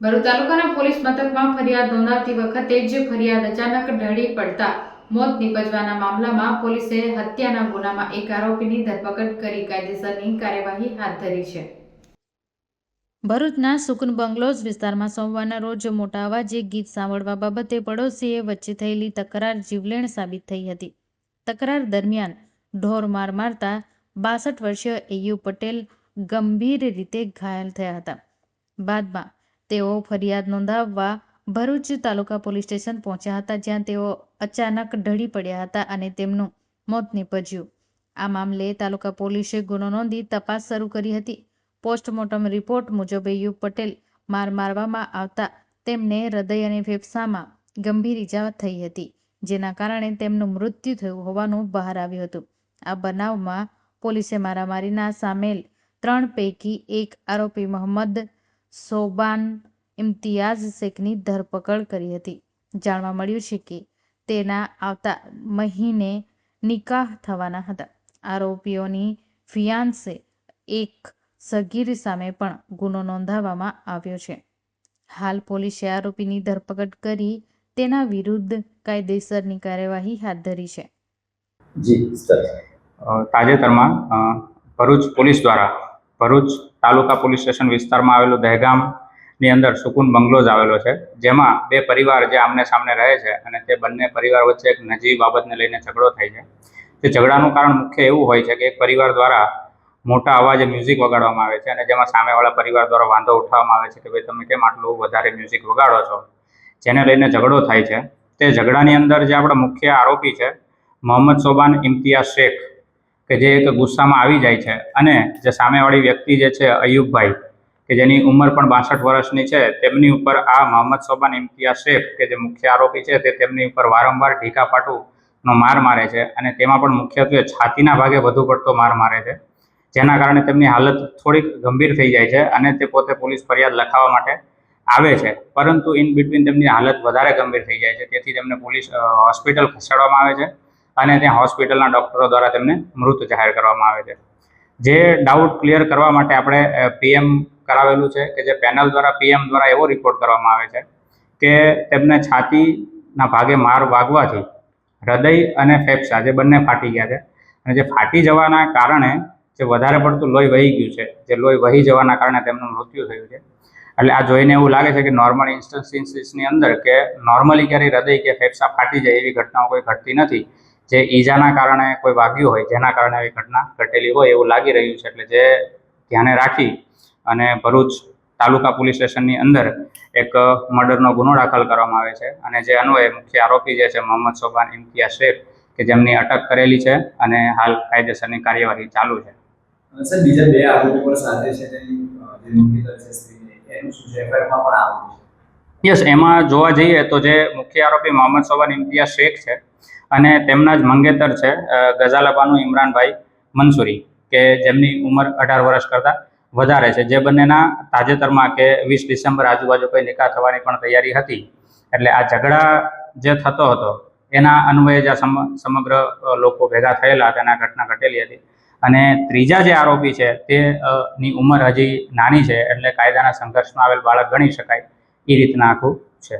ભરૂચ તાલુકાના પોલીસ મથકમાં ફરિયાદ નોંધાવતી વખતે જ ફરિયાદ અચાનક ઢળી પડતા મોત નીપજવાના મામલામાં પોલીસે હત્યાના ગુનામાં એક આરોપીની ધરપકડ કરી કાયદેસરની કાર્યવાહી હાથ ધરી છે. ભરૂચના સુકન બંગલોઝ વિસ્તારમાં સોમવારના રોજ મોટા અવાજે ગીત સાંભળવા બાબતે પડોશીએ વચ્ચે થયેલી તકરાર જીવલેણ સાબિત થઈ હતી. તકરાર દરમિયાન ઢોર માર મારતા બાસઠ વર્ષીય એયુ પટેલ ગંભીર રીતે ઘાયલ થયા હતા. બાદમાં તેઓ ફરિયાદ નોંધાવવા ભરૂચ તાલુકા પોલીસ સ્ટેશન પહોંચ્યા હતા, જ્યાં તેઓ અચાનક ઢળી પડ્યા હતા અને તેમનું મોત નીપજ્યું. આ મામલે તાલુકા પોલીસે ગુનો નોંધી તપાસ શરૂ કરી હતી. પોસ્ટમોર્ટમ રિપોર્ટ મુજબ યુગ પટેલ માર મારવામાં આવતા તેમને હૃદય અને ફેફસામાં ગંભીર ઈજા થઈ હતી, જેના કારણે તેમનું મૃત્યુ થયું હોવાનું બહાર આવ્યું હતું. આ બનાવમાં પોલીસે મારામારીના સામેલ ત્રણ પૈકી એક આરોપી મોહમ્મદ સોબાન ઇમ્તિયાઝ શેખની ધરપકડ કરી હતી. જાણવા મળ્યું છે કે તેના આવતા મહિને નિકાહ થવાના હતા. આરોપીઓની ફિયાન્સે એક સગીર સામે પણ ગુનો નોંધાવવામાં આવ્યો છે. હાલ પોલીસે આરોપીની ધરપકડ કરી તેના વિરુદ્ધ કાયદેસરની કાર્યવાહી હાથ ધરી છે. જી સર. તાજેતરમાં ભરૂચ પોલીસ દ્વારા ભરૂચ તાલુકા પોલીસ સ્ટેશન વિસ્તારમાં આવેલું દહેગામની અંદર સુકુન બંગલોઝ આવેલો છે. જેમાં બે પરિવાર જે આમને સામને રહે છે અને તે બંને પરિવાર વચ્ચે એક નજીવી બાબતને લઈને ઝઘડો થાય છે. તે ઝઘડાનું કારણ મુખ્ય એવું હોય છે કે એક પરિવાર દ્વારા મોટા અવાજે મ્યુઝિક વગાડવામાં આવે છે અને જેમાં સામેવાળા પરિવાર દ્વારા વાંધો ઉઠાવવામાં આવે છે કે ભાઈ તમે કેમ આટલું વધારે મ્યુઝિક વગાડો છો? જેને લઈને ઝઘડો થાય છે. તે ઝઘડાની અંદર જે આપણા મુખ્ય આરોપી છે, મોહમ્મદ સોબાન ઇમ્તિયાઝ શેખ કે જે એક ગુસ્સામાં આવી જાય છે અને જે સામેવાળી વ્યક્તિ જે છે, અયુબભાઈ, કે જેની ઉંમર પણ બાસઠ વર્ષની છે, તેમની ઉપર આ મોહમ્મદ સોબાન, ઇમ્તિયાઝ શેખ કે જે મુખ્ય આરોપી છે, તે તેમની ઉપર વારંવાર ઢીકાપાટુનો માર મારે છે અને તેમાં પણ મુખ્યત્વે છાતીના ભાગે વધુ પડતો માર મારે છે. જેના કારણે તેમની હાલત થોડીક ગંભીર થઈ જાય છે અને તે પોતે પોલીસ ફરિયાદ લખાવવા માટે આવે છે. પરંતુ ઇન બિટવીન તેમની હાલત વધારે ગંભીર થઈ જાય છે. તેથી તેમને પોલીસ હોસ્પિટલ ખસેડવામાં આવે છે. અને ત્યાં હોસ્પિટલના ડૉક્ટરો દ્વારા તેમને મૃત જાહેર કરવામાં આવે છે. જે ડાઉટ ક્લિયર કરવા માટે આપણે પીએમ કરાવેલું છે કે જે પેનલ દ્વારા પીએમ દ્વારા એવો રિપોર્ટ કરવામાં આવે છે કે તેમને છાતીના ભાગે માર વાગવાથી હૃદય અને ફેફસા જે બંને ફાટી ગયા છે અને જે ફાટી જવાના કારણે જે વધારે પડતું લોહી વહી ગયું છે, જે લોહી વહી જવાના કારણે તેમનું મૃત્યુ થયું છે. એટલે આ જોઈને એવું લાગે છે કે નોર્મલ ઇન્સ્ટન્સિસની અંદર કે નોર્મલી ક્યારેય હૃદય કે ફેફસા ફાટી જાય એવી ઘટનાઓ કોઈ ઘટતી નથી. જે ઈજાના કારણે કોઈ વાગ્યું હોય, જેના કારણે આવી ઘટના ઘટેલી હોય એવું લાગી રહ્યું છે, એટલે જે ધ્યાને રાખી અને ભરૂચ તાલુકા પોલીસ સ્ટેશનની અંદર એક મર્ડરનો ગુનો દાખલ કરવામાં આવે છે. અને જે અન્વયે મુખ્ય આરોપી જે છે, મોહમ્મદ સોબાન ઇમ્તિયા શેખ, કે જેમની અટક કરેલી છે અને હાલ કાયદેસરની કાર્યવાહી ચાલુ છે. બીજા બે આરોપી પણ સાથે છે છે એનું શું છે પણ આવું છે? યસ, એમાં જોવા જઈએ તો જે મુખ્ય આરોપી મોહમ્મદ સોબાન ઇમ્તિયાઝ શેખ છે અને તેમના જ મંગેતર છે ગઝાલાબાનું ઇમરાનભાઈ મંસૂરી, કે જેમની ઉંમર અઢાર વર્ષ કરતાં વધારે છે. જે બંનેના તાજેતરમાં કે વીસ ડિસેમ્બર આજુબાજુ કોઈ નિકાહ થવાની પણ તૈયારી હતી. એટલે આ ઝઘડા જે થતો હતો, એના અન્વયે જ આ સમ- સમગ્ર લોકો ભેગા થયેલા હતા આ ઘટના ઘટેલી હતી. અને ત્રીજા જે આરોપી છે તે ની ઉંમર હજી નાની છે, એટલે કાયદાના સંઘર્ષમાં આવેલ બાળક ગણી શકાય. એ રીતના આખું છે.